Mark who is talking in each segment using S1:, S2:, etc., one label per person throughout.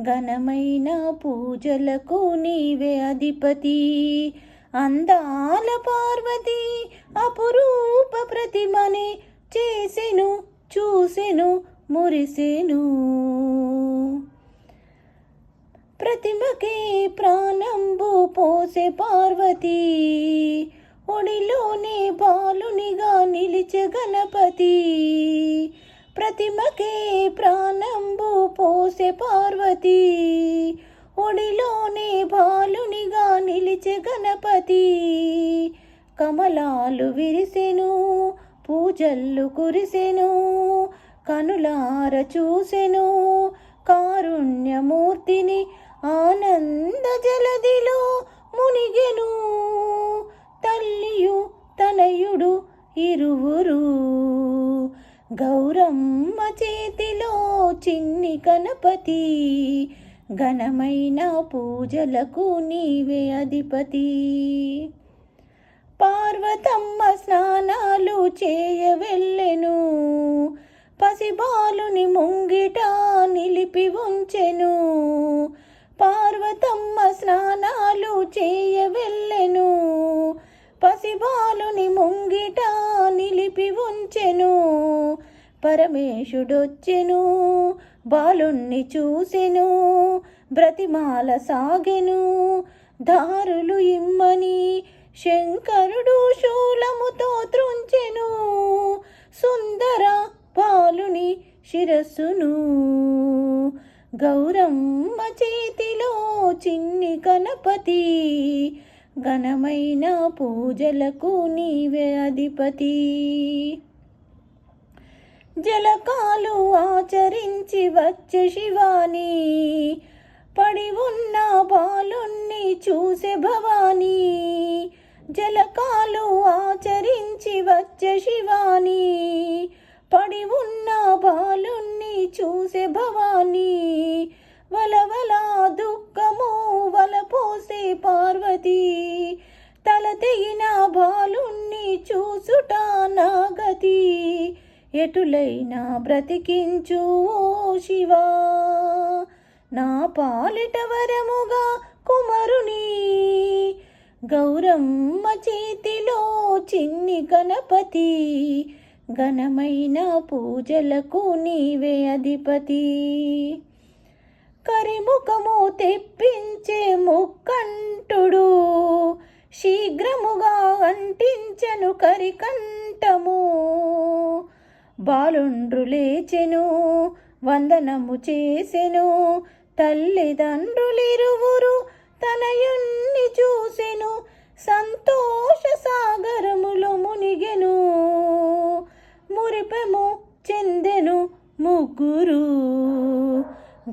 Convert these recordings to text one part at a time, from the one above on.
S1: ఘనమైన పూజలకు నీవే అధిపతి. అందాల పార్వతి అపురూప ప్రతిమని చేసెను చూసెను మురిసెను. ప్రతిమకే ప్రాణంబు పోసే పార్వతి. ఒడిలోనే బాలునిగా నిలిచే గణపతి. ప్రతిమకే ప్రాణంబు పోసే పార్వతి ఒడిలోనే బాలునిగా నిలిచే గణపతి. కమలాలు విరిసెను పూజల్లు కురిసెను కనులార చూసెను కారుణ్యమూర్తిని ఆనంద జలదిలో మునిగెను. తల్లియు తనయుడు ఇరువురు గౌరమ్మ చేతిలో చిన్ని గణపతి ఘనమైన పూజలకు నీవే అధిపతి. పార్వతమ్మ పరమేశుడొచ్చెను బాలుణ్ణి చూసెను బ్రతిమాల సాగెను. దారులు ఇమ్మని శంకరుడు శూలముతో త్రుంచెను సుందర బాలుని శిరస్సును. గౌరమ్మ చేతిలో చిన్ని గణపతి ఘనమైన పూజలకు నీవే అధిపతి. జలకాలు ఆచరించి వచ్చే శివాని. పడి ఉన్న బాలుణ్ణి చూసే భవానీ. జలకాలు ఆచరించి వచ్చే శివాని. పడి ఉన్న బాలుణ్ణి చూసే భవానీ. వలవల దుఃఖము వలపోసే పార్వతి. తల తెగిన బాలుణ్ణి చూసుట నాగతి. ఎటులైనా బ్రతికించు ఓ శివా. నా పాలిట వరముగా కుమరుని. గౌరమ్మ చేతిలో చిన్ని గణపతి. ఘనమైన పూజలకు నీవే అధిపతి. కరిముఖము తెప్పించే ముక్కంటుడు. శీఘ్రముగా అంటించను కరికంఠము. బాలుండ్రు లేచెను వందనము చేసెను. తల్లిదండ్రులిరువురు తనయుణ్ణి చూసెను. సంతోష సాగరములో మునిగెను. మురిపెము చెందెను ముగ్గురు.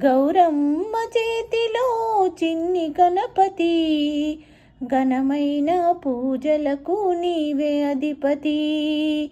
S1: గౌరమ్మ చేతిలో చిన్ని గణపతి. ఘనమైన పూజలకు నీవే అధిపతి.